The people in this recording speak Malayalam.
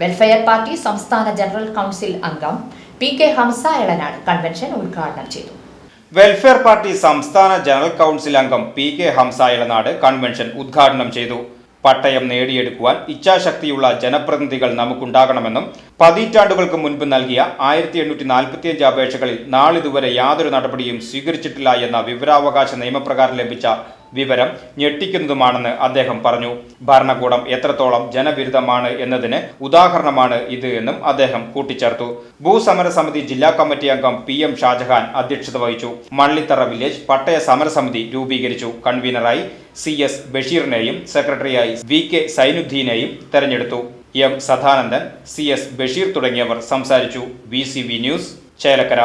വെൽഫെയർ പാർട്ടി സംസ്ഥാന ജനറൽ കൗൺസിൽ അംഗം P K Hamza Elanad convention ഉദ്ഘാടനം ചെയ്തു. വെൽഫെയർ പാർട്ടി സംസ്ഥാന ജനറൽ കൗൺസിൽ അംഗം P K Hamza Elanad convention ഉദ്ഘാടനം ചെയ്തു. പട്ടയം നേടിയെടുക്കുവാൻ ഇച്ഛാശക്തിയുള്ള ജനപ്രതിനിധികൾ നമുക്കുണ്ടാകണമെന്നും പതിറ്റാണ്ടുകൾക്ക് മുൻപ് നൽകിയ ആയിരത്തി എണ്ണൂറ്റി നാൽപ്പത്തിയഞ്ച് അപേക്ഷകളിൽ നാളിതുവരെ യാതൊരു നടപടിയും സ്വീകരിച്ചിട്ടില്ല എന്ന വിവരാവകാശ നിയമപ്രകാരം ലഭിച്ച വിവരം ഞെട്ടിക്കുന്നതുമാണെന്ന് അദ്ദേഹം പറഞ്ഞു. ഭരണകൂടം എത്രത്തോളം ജനവിരുദ്ധമാണ് എന്നതിന് ഉദാഹരണമാണ് ഇത് എന്നും അദ്ദേഹം കൂട്ടിച്ചേർത്തു. ഭൂസമര സമിതി ജില്ലാ കമ്മിറ്റി അംഗം പി എം ഷാജഹാൻ അധ്യക്ഷത വഹിച്ചു. മള്ളിത്തറ വില്ലേജ് പട്ടയ സമരസമിതി രൂപീകരിച്ചു. കൺവീനറായി സി എസ് ബഷീറിനെയും സെക്രട്ടറിയായി വി കെ സൈനുദ്ദീനെയും തെരഞ്ഞെടുത്തു. M Sadanandan C S Basheer തുടങ്ങിയവർ സംസാരിച്ചു. V news Chelakkara.